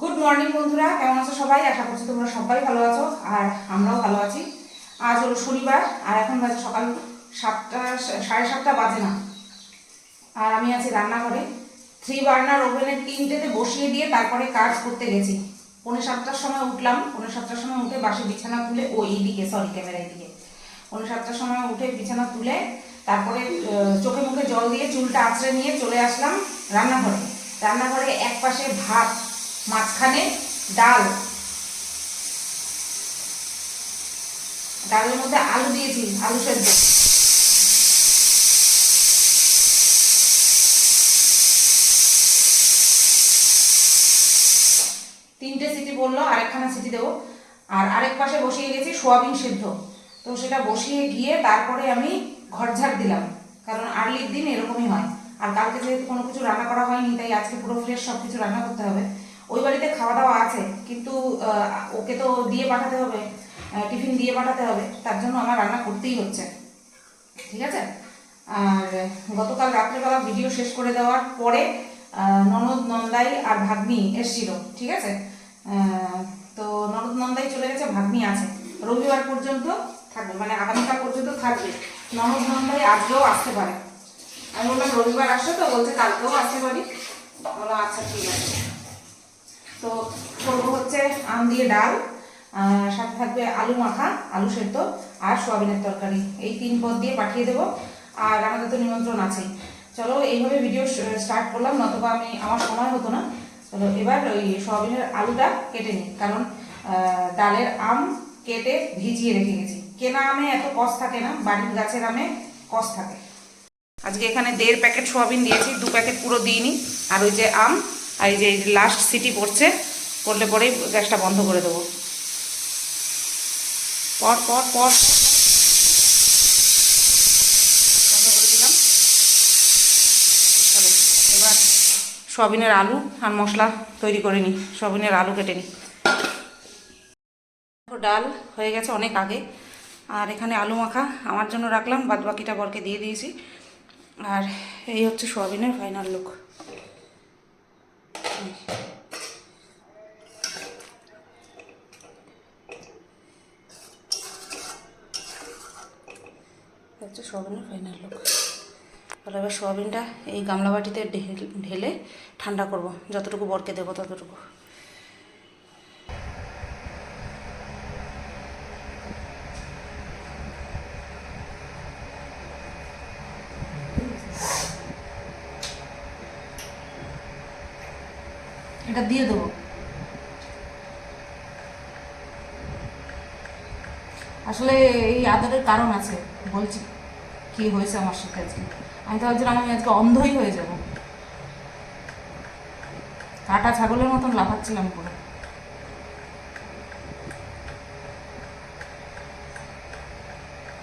Good morning বন্ধুরা। কেমন আছো সবাই? আশা করছি তোমরা সবাই ভালো আছো, আর আমরাও ভালো আছি। আজ হলো শনিবার, আর এখন বাজে সকাল সাতটা, সাড়ে সাতটা বাজে না। আর আমি আছি রান্নাঘরে। থ্রি বার্নার ওভেনের তিনটেতে বসিয়ে দিয়ে তারপরে কাজ করতে গেছি। পৌনে সাতটার সময় উঠলাম। পৌনে সাতটার সময় উঠে বাসি বিছানা তুলে, ও এইদিকে সরি ক্যামেরা এইদিকে। পৌনে সাতটার সময় উঠে বিছানা তুলে, তারপরে চোখে মুখে জল দিয়ে চুলটা আঁচড়ে নিয়ে চলে আসলাম রান্নাঘরে। রান্নাঘরে এক পাশে ভাত মাঝখানে ডাল। ডালের মধ্যে আলু দিয়েছি, আলু সেদ্ধ। তিনটে সিটি বলল, আরেকখানা সিটি দেবো। আর আরেক পাশে বসিয়ে গেছি সোয়াবিন সেদ্ধ। তো সেটা বসিয়ে গিয়ে তারপরে আমি ঘর ঝাড় দিলাম। কারণ আর্লির দিন এরকমই হয়। আর কালকে যেহেতু কোনো কিছু রান্না করা হয়নি, তাই আজকে পুরো ফ্রেশ সব কিছু রান্না করতে হবে। ওই বাড়িতে খাওয়া দাওয়া আছে, কিন্তু ওকে তো দিয়ে পাঠাতে হবে টিফিন দিয়ে পাঠাতে হবে, তার জন্য আমার রান্না করতেই হচ্ছে। ঠিক আছে? আর গতকাল রাত্রেবেলা ভিডিও শেষ করে দেওয়ার পরে ননদ নন্দাই আর ভাগ্নি এসছিল, ঠিক আছে? তো ননদ নন্দাই চলে গেছে, ভাগ্নি আছে। রবিবার পর্যন্ত থাকবে মানে আগামীকাল পর্যন্ত থাকবে। ননদ নন্দাই আজকেও আসতে পারে। আমি বললাম, রবিবার আসো তো? বলছে, কালকেও আসতে পারি। বলো আচ্ছা ঠিক আছে। তো করব হচ্ছে আম দিয়ে ডাল সাথে থাকবে আলু মাখা, আলু সেদ্ধ আর সোয়াবিনের তরকারি। এই তিন পদ দিয়ে পাঠিয়ে দেবো আর আমাদের তো নিমন্ত্রণ আছেই। চলো, এইভাবে ভিডিও স্টার্ট করলাম, নতবা আমি আমার সময় হতো না। চলো, এবার ওই সোয়াবিনের আলুটা কেটে নিই, কারণ ডালের আম কেটে ভিজিয়ে রেখে গেছি। কেনা আমে এত কষ থাকে না, বাড়ির গাছের আমে কষ থাকে। আজকে এখানে দেড় প্যাকেট সোয়াবিন দিয়েছি, দু প্যাকেট পুরো দিইনি। আর ওই যে আম আর এই যে লাস্ট সিটি পড়ছে পড়লে পরেই গ্যাসটা বন্ধ করে দেবো। পর পর পর। বন্ধ করে দিলাম। এবার সয়াবিনের আলু আর মশলা তৈরি করে নিই সয়াবিনের আলু কেটে নিই ডাল হয়ে গেছে অনেক আগে। আর এখানে আলু মাখা আমার জন্য রাখলাম বাদ বাকিটা বরকে দিয়ে দিয়েছি। আর এই হচ্ছে সোয়াবিনের ফাইনাল লুক হচ্ছে সোয়াবিনের ফাইনাল লুক তাহলে এবার সোয়াবিনটা এই গামলা বাটিতে ঢেল- ঠান্ডা করব। যতটুকু বরকে দেবো ততটুকু। এটা দিয়ে দেবো। আসলে এই আদরের কারণ আছে, বলছি কি হয়েছে আমার সাথে আজকে। আমি তো ভাবছিলাম আমি আজকে অন্ধই হয়ে যাব। কাটা ছাগলের মতন লাফাচ্ছিলাম পুরো।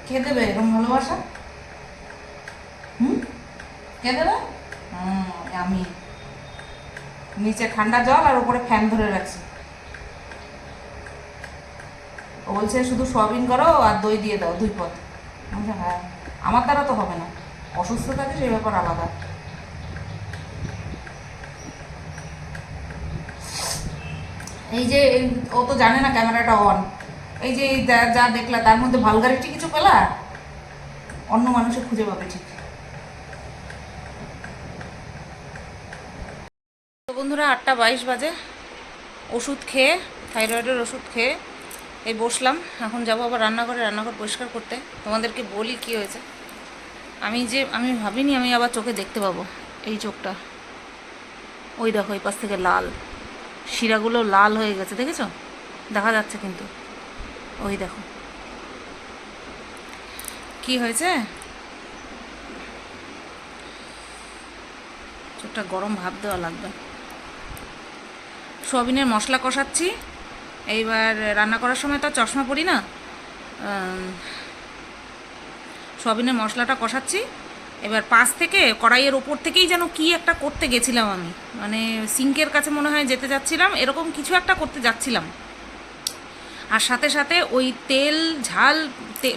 খেয়ে দেবে এরকম ভালোবাসা? হুম? কে দেবে? আমি। নিচে ঠান্ডা জল আর উপরে ফ্যান ধরে রাখছি। ও বলছে শুধু সোয়াবিন করো আর দই দিয়ে দাও দুই আমি বলছি, হ্যাঁ আমার দ্বারা তো হবে না। অসুস্থ থাকে সেই ব্যাপার আলাদা। এই যে ও তো জানে না ক্যামেরাটা অন। এই যে এই যা- যা দেখলা তার মধ্যে ভালগারিটি কিছু পেলা? অন্য মানুষে খুঁজে পাবে ঠিক। বন্ধুরা, আটটা বাইশ বাজে। ওষুধ খেয়ে, থাইরয়েডের ওষুধ খেয়ে এই বসলাম। এখন যাব আবার রান্নাঘরে, রান্নাঘর পরিষ্কার করতে। তোমাদেরকে বলি কি হয়েছে। আমি যে, আমি ভাবিনি আমি আবার চোখে দেখতে পাবো এই চোখটা। ওই দেখো, এই পাশ থেকে লাল। শিরাগুলো লাল হয়ে গেছে, দেখেছ? দেখা যাচ্ছে কিন্তু। ওই দেখো। কি হয়েছে? চোখটা গরম ভাব দেওয়া লাগবে। সোয়াবিনের মশলা কষাচ্ছি। এইবার রান্না করার সময় তো চশমা পরি না। সোয়াবিনের মশলাটা কষাচ্ছি। এবার পাশ থেকে কড়াইয়ের ওপর থেকেই যেন কি একটা করতে গেছিলাম আমি। মানে সিঙ্কের কাছে মনে হয় যেতে যাচ্ছিলাম, এরকম কিছু একটা করতে যাচ্ছিলাম। আর সাথে সাথে ওই তেল, ঝাল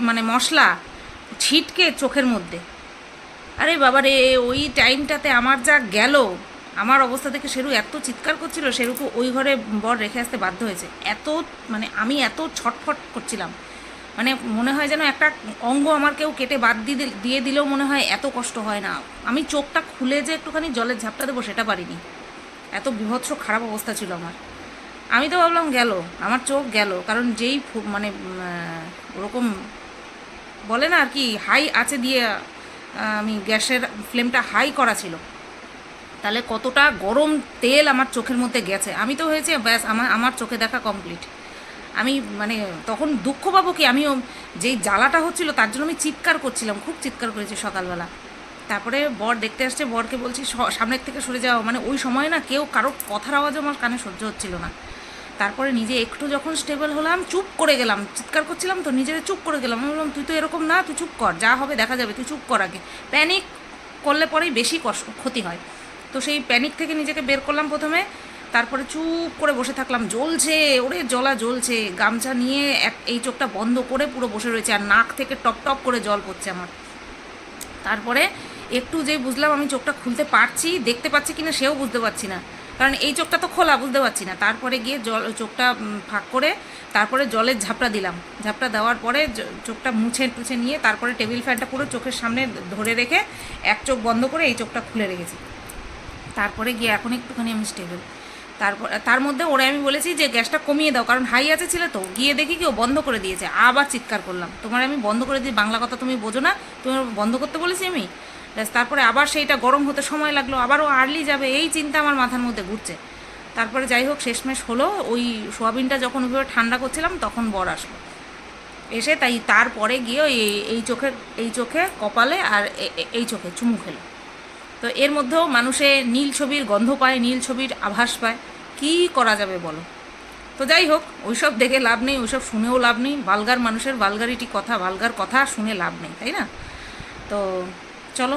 মানে মশলা ছিটকে চোখের মধ্যে। আরে বাবা রে ওই টাইমটাতে আমার যা গেল। আমার অবস্থা দেখে শেরু এত চিৎকার করছিল, শেরুকে ওই ঘরে বর রেখে আসতে বাধ্য হয়েছে। এত মানে আমি এত ছটফট করছিলাম। মানে মনে হয় যেন একটা অঙ্গ আমার কেউ কেটে বাদ দিয়ে দিয়ে দিলেও মনে হয় এত কষ্ট হয় না। আমি চোখটা খুলে যে একটুখানি জলের ঝাপটা দেবো সেটা পারিনি। এত বিভৎস খারাপ অবস্থা ছিল আমার। আমি তো ভাবলাম গেল, আমার চোখ গেল, কারণ যেই মানে ওরকম বলে না আর কি, হাই আছে দিয়ে আমি গ্যাসের ফ্লেমটা হাই করা ছিল। তাহলে কতটা গরম তেল আমার চোখের মধ্যে গেছে? আমি তো হয়েছে, ব্যাস, আমার আমার চোখে দেখা কমপ্লিট আমি মানে তখন দুঃখ পাবো কি? আমিও যেই জ্বালাটা হচ্ছিল, তার জন্য আমি চিৎকার করছিলাম, খুব চিৎকার করেছি সকালবেলা। তারপরে বর দেখতে আসছে, বরকে বলছি, "স- সামনের থেকে সরে যাওয়া মানে ওই সময় না কেউ কারও কথার আওয়াজও আমার কানে সহ্য হচ্ছিল না। তারপরে নিজে একটু যখন স্টেবল হলাম, চুপ করে গেলাম। চিৎকার করছিলাম তো, নিজের চুপ করে গেলাম। আমি বললাম, তুই তো এরকম না, তুই চুপ কর, যা হবে দেখা যাবে, তুই চুপ কর আগে। প্যানিক করলে পরেই বেশি কষ্ট ক্ষতি হয়। তো সেই প্যানিক থেকে নিজেকে বের করলাম প্রথমে। তারপরে চুপ করে বসে থাকলাম। জ্বলছে, ওরে জলা জ্বলছে। গামছা নিয়ে এক, এই চোখটা বন্ধ করে পুরো বসে রয়েছে আর নাক থেকে টপ টপ করে জল পড়ছে আমার। তারপরে একটু যেই বুঝলাম আমি চোখটা খুলতে পারছি, দেখতে পাচ্ছি কিনা সেও বুঝতে পারছি না। কারণ এই চোখটা তো খোলা, বুঝতে পারছি না। তারপরে গিয়ে জল, চোখটা ফাঁক করে তারপরে জলের ঝাপটা দিলাম। ঝাপটা দেওয়ার পরে চোখটা মুছে, টুছে নিয়ে তারপরে টেবিল ফ্যানটা পুরো চোখের সামনে ধরে রেখে এক চোখ বন্ধ করে এই চোখটা খুলে রেখেছি। তারপরে গিয়ে এখন একটুখানি আমি স্টেবল তারপর, তার মধ্যে ওরে আমি বলেছি যে গ্যাসটা কমিয়ে দাও, কারণ হাই আছে ছিল তো। গিয়ে দেখি কি ও বন্ধ করে দিয়েছে। আবার চিৎকার করলাম। তোমার আমি বন্ধ করে দিই, বাংলা কথা তুমি বোঝো না। তুমি বন্ধ করতে বলেছি আমি? ব্যাস, তারপরে আবার সেইটা গরম হতে সময় লাগল। আবারও আর্লি যাবে, এই চিন্তা আমার মাথার মধ্যে ঘুরছে। তারপরে যাই হোক, শেষমেশ হলো। ওই সোয়াবিনটা যখন ওইভাবে ঠান্ডা করছিলাম, তখন বর আসলো। এসে তাই তারপরে গিয়ে ওই এই চোখে এই চোখে কপালে আর এই চোখে চুমু খেলো। তো এর মধ্যেও মানুষে নীল ছবির গন্ধ পায়, নীল ছবির আভাস পায়। কী করা যাবে বলো? তো যাই হোক, ওইসব দেখে লাভ নেই, ওইসব শুনেও লাভ নেই। ভালগার মানুষের ভালগারিটি কথা, ভালগার কথা শুনে লাভ নেই, তাই না? তো চলো,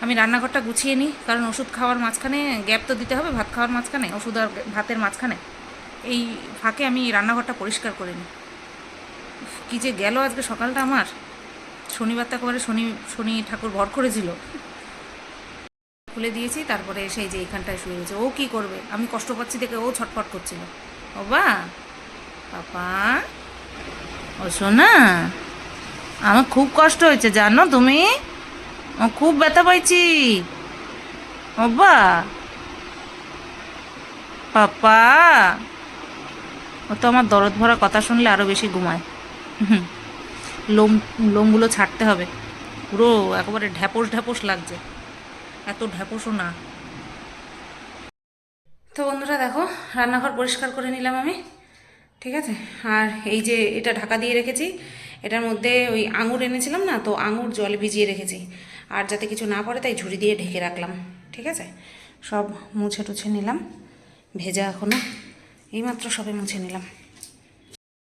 আমি রান্নাঘরটা গুছিয়ে নিই, কারণ ওষুধ খাওয়ার মাঝখানে গ্যাপ তো দিতে হবে, ভাত খাওয়ার মাঝখানে, ওষুধ আর ভাতের মাঝখানে। এই ফাঁকে আমি রান্নাঘরটা পরিষ্কার করে নিই। কী যে গেল আজকে সকালটা আমার। শনিবারটা একেবারে শনি শনি ঠাকুর ভর করেছিল। খুলে দিয়েছি, তারপরে সেই যে এইখানটায় শুয়ে গেছে ও কি করবে? আমি কষ্ট পাচ্ছি দেখে ও ছটফট করছিল। ও বা, পাপা। ও শোনা আমার খুব কষ্ট হয়েছে, জানো তুমি? খুব ব্যথা পাইছি। ও পাপা। ও তো আমার দরদ ভরা কথা শুনলে আরও বেশি ঘুমায়। লোম, লোমগুলো ছাড়তে হবে। পুরো একেবারে ঢ্যাপস ঢ্যাপস লাগছে। এত ঢ্যাপসও না। তো বন্ধুরা দেখো, রান্নাঘর পরিষ্কার করে নিলাম আমি, ঠিক আছে? আর এই যে এটা ঢাকা দিয়ে রেখেছি, এটার মধ্যে ওই আঙুর এনেছিলাম না, তো আঙুর জল ভিজিয়ে রেখেছি। আর যাতে কিছু না পড়ে, তাই ঝুড়ি দিয়ে ঢেকে রাখলাম, ঠিক আছে? সব মুছে টুছে নিলাম, ভেজা এখনও এইমাত্র সবে মুছে নিলাম।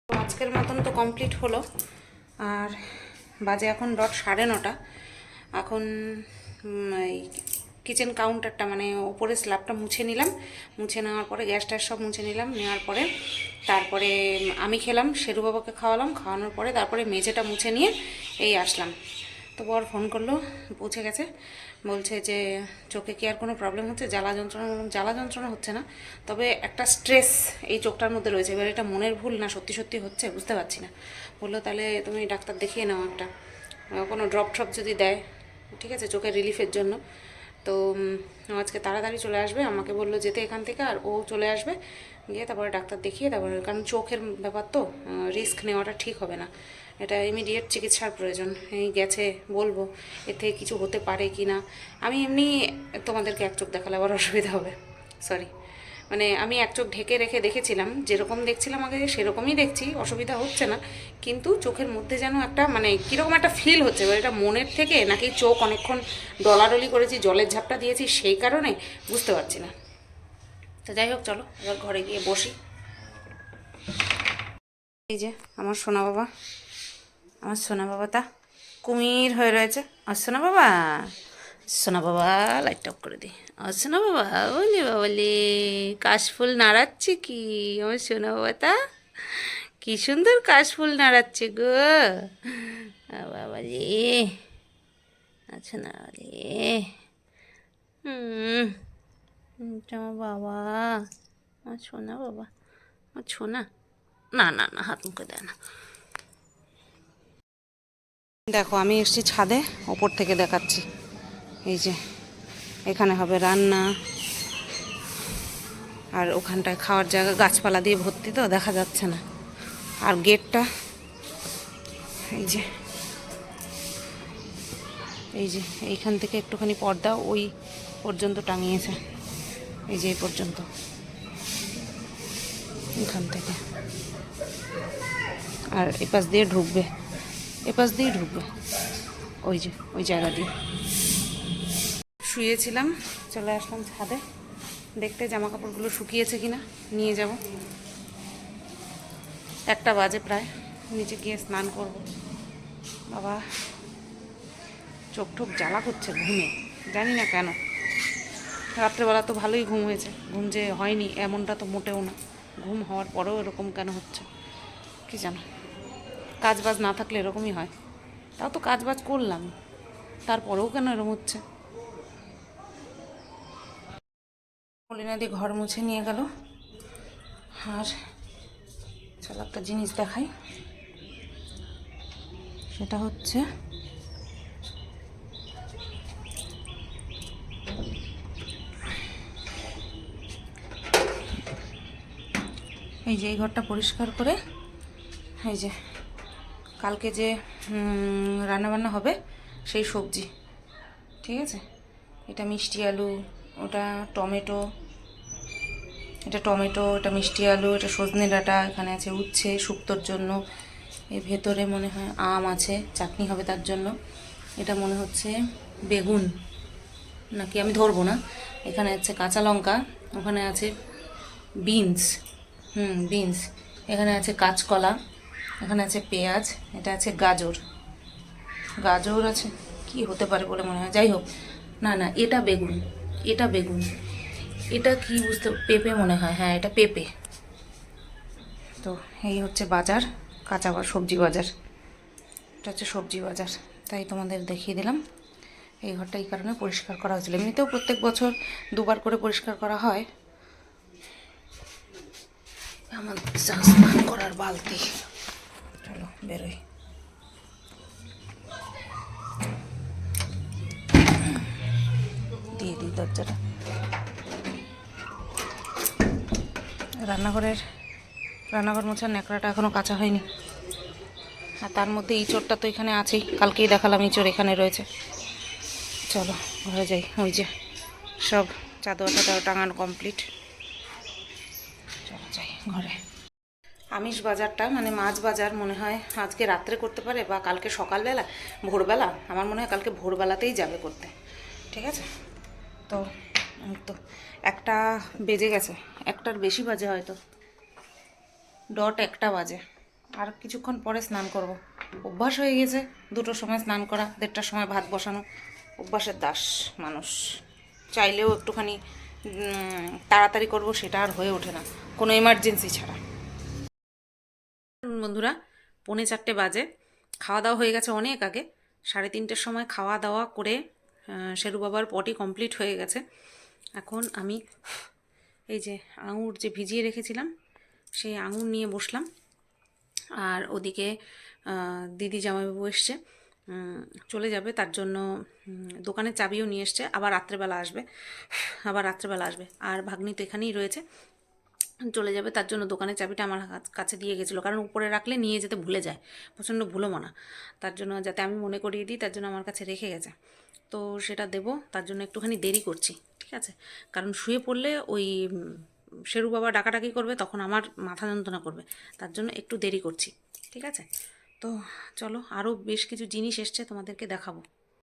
আজকের মতন তো কমপ্লিট হলো, আর বাজে এখন ডট সাড়ে নটা, এখন কিচেন কাউন্টারটা মানে ওপরে স্ল্যাবটা মুছে নিলাম। মুছে নেওয়ার পরে গ্যাস ট্যাস সব মুছে নিলাম, নেওয়ার পরে তারপরে আমি খেলাম, শেরু বাবাকে খাওয়ালাম, খাওয়ানোর পরে তারপরে মেঝেটা মুছে নিয়ে এই আসলাম। তো বর ফোন করল, পৌঁছে গেছে। বলছে যে, চোখে কি আর কোনো প্রবলেম হচ্ছে? জ্বালা যন্ত্রণা জ্বালা যন্ত্রণা হচ্ছে না। তবে একটা স্ট্রেস এই চোখটার মধ্যে রয়েছে। এবার এটা মনের ভুল না, সত্যি সত্যি হচ্ছে, বুঝতে পারছি না। বলল, তাহলে তুমি ডাক্তার দেখিয়ে নাও একটা। কোনো ড্রপ ট্রপ যদি দেয় ঠিক আছে, চোখের রিলিফের জন্য। তো আজকে তাড়াতাড়ি চলে আসবে, আমাকে বলল যেতে এখান থেকে, আর ও চলে আসবে। গিয়ে তারপরে ডাক্তার দেখিয়ে তারপরে, কারণ চোখের ব্যাপার তো রিস্ক নেওয়াটা ঠিক হবে না। এটা ইমিডিয়েট চিকিৎসার প্রয়োজন, এই গেছে, বলব, এর থেকে কিছু হতে পারে কি না আমি এমনি তোমাদেরকে এক চোখ দেখালে আবার অসুবিধা হবে। সরি মানে আমি এক চোখ ঢেকে রেখে দেখেছিলাম, যেরকম দেখছিলাম আগে, সেরকমই দেখছি, অসুবিধা হচ্ছে না। কিন্তু চোখের মধ্যে যেন একটা মানে কীরকম একটা ফিল হচ্ছে এবার এটা মনের থেকে নাকি চোখ অনেকক্ষণ ডলাডলি করেছি, জলের ঝাপটা দিয়েছি, সেই কারণে বুঝতে পারছি না। তো যাই হোক, চলো, এবার ঘরে গিয়ে বসি। এই যে আমার সোনা বাবা, আমার সোনা বাবা তা কুমির হয়ে রয়েছে। আর সোনা বাবা সোনা বাবা লাইট অফ করে দিই। সোনা বাবা, বলি বাবলি কাশফুল নাড়াচ্ছে কি? আমার সোনা বাবা তা কি সুন্দর কাশফুল নাড়াচ্ছে গো। বাবালি আচ্ছা না রে। হুম এটা আমার বাবা, আমার সোনা বাবা, আমার সোনা। না না না, হাত মুখে দেয় না। দেখো, আমি এসছি ছাদে, ওপর থেকে দেখাচ্ছি। এই যে এখানে হবে রান্না। আর ওখানটায় খাওয়ার জায়গা, গাছপালা দিয়ে ভর্তি তো, দেখা যাচ্ছে না। আর গেটটা, এই যে এই যে, এইখান থেকে একটুখানি পর্দা ওই পর্যন্ত টাঙিয়েছে। এই যে এই পর্যন্ত। এখান থেকে। আর এপাশ দিয়ে ঢুকবে। এপাশ দিয়ে ঢুকবে। ওই যে, ওই জায়গা দিয়ে। শুয়েছিলাম। চলে আসলাম ছাদে। দেখতে জামা কাপড়গুলো শুকিয়েছে কিনা, নিয়ে যাব। একটা বাজে প্রায়। নিচে গিয়ে স্নান করব। বাবা, চোখ টোক জ্বালা করছে ঘুমে। জানি না কেন। রাত্রেবেলা তো ভালোই ঘুম হয়েছে। ঘুম যে হয়নি, এমনটা তো মোটেও না। ঘুম হওয়ার পরেও এরকম কেন হচ্ছে? কি জানো? কাজ বাজ না থাকলে এরকমই হয়। তাও তো কাজ বাজ করলাম। তারপরেও কেন এরকম হচ্ছে? মলিনাদি ঘর মুছে নিয়ে গেল। আর চলো একটা জিনিস দেখাই। সেটা হচ্ছে এই যে এই ঘরটা পরিষ্কার করে, এই যে কালকে যে রান্নাবান্না হবে সেই সবজি, ঠিক আছে? এটা মিষ্টি আলু, ওটা টমেটো এটা টমেটো, এটা মিষ্টি আলু, এটা সজনে ডাঁটা, এখানে আছে উচ্ছে, শুক্তোর জন্য। এর ভেতরে মনে হয় আম আছে, চাটনি হবে তার জন্য। এটা মনে হচ্ছে বেগুন। নাকি আমি ধরবো না? এখানে আছে কাঁচা লঙ্কা, ওখানে আছে বিনস। হুম, বিনস। এখানে আছে কাঁচকলা, এখানে আছে পেঁয়াজ, এটা আছে গাজর। গাজর আছে, কি হতে পারে বলে মনে হয়? যাই হোক, না না, এটা বেগুন এটা বেগুন। এটা কি বুঝতে, পেঁপে মনে হয় হ্যাঁ এটা পেঁপে। তো এই হচ্ছে বাজার, কাঁচা বা সবজি বাজার। এটা হচ্ছে সবজি বাজার, তাই তোমাদের দেখিয়ে দিলাম। এই ঘরটা এই কারণে পরিষ্কার করা হয়েছিল। এমনিতেও প্রত্যেক বছর দুবার করে পরিষ্কার করা হয়। আমার স্নান করার বালতি। চলো, বেরোই। দিয়ে দিই দরজাটা। রান্নাঘরের, রান্নাঘর মোছার ন্যাকড়াটা এখনও কাঁচা হয়নি। আর তার মধ্যে ইঁচড়টা তো এখানে আছেই, কালকেই দেখালাম ইঁচড় এখানে রয়েছে। চলো, ঘরে যাই। ওই যে সব চাদর টাদর টাঙানো কমপ্লিট চলো যাই ঘরে। আমিষ বাজারটা মানে মাছ বাজার মনে হয় আজকে রাত্রে করতে পারে বা কালকে সকালবেলা, ভোরবেলা? আমার মনে হয় কালকে ভোরবেলাতেই যাবে করতে। ঠিক আছে? তো তো, একটা বেজে গেছে, একটার বেশি বাজে হয়তো। ডট একটা বাজে। আর কিছুক্ষণ পরে স্নান করব। অভ্যাস হয়ে গেছে, দুটোর সময় স্নান করা, দেড়টার সময় ভাত বসানো। অভ্যাসের দাস মানুষ। চাইলেও একটুখানি তাড়াতাড়ি করব, সেটা আর হয়ে ওঠে না। কোনো এমার্জেন্সি ছাড়া। বন্ধুরা, পৌনে চারটে বাজে। খাওয়া দাওয়া হয়ে গেছে অনেক আগে। সাড়ে তিনটের সময় খাওয়া দাওয়া করে শেরু বাবার পটি কমপ্লিট হয়ে গেছে। এখন আমি এই যে আঙুর যে ভিজিয়ে রেখেছিলাম, সেই আঙুর নিয়ে বসলাম। আর ওদিকে দিদি জামাইবাবু এসছে চলে যাবে, তার জন্য দোকানের চাবিও নিয়ে এসছে, আবার রাত্রেবেলা আসবে, আবার রাত্রেবেলা আসবে। আর ভাগ্নি তো এখানেই রয়েছে, চলে যাবে, তার জন্য দোকানের চাবিটা আমার কাছে দিয়ে গেছিল। কারণ উপরে রাখলে নিয়ে যেতে ভুলে যায়, প্রচণ্ড ভুলো মানা তার জন্য যাতে আমি মনে করিয়ে দিই, তার জন্য আমার কাছে রেখে গেছে। তো সেটা দেব, তার জন্য একটুখানি দেরি করছি। ঠিক আছে? কারণ শুয়ে পড়লে ওই শেরু বাবা ডাকাডাকি করবে, তখন আমার মাথা যন্ত্রণা করবে। তার জন্য একটু দেরি করছি, ঠিক আছে? তো চলো আরও বেশ কিছু জিনিস এসছে তোমাদেরকে দেখাবো।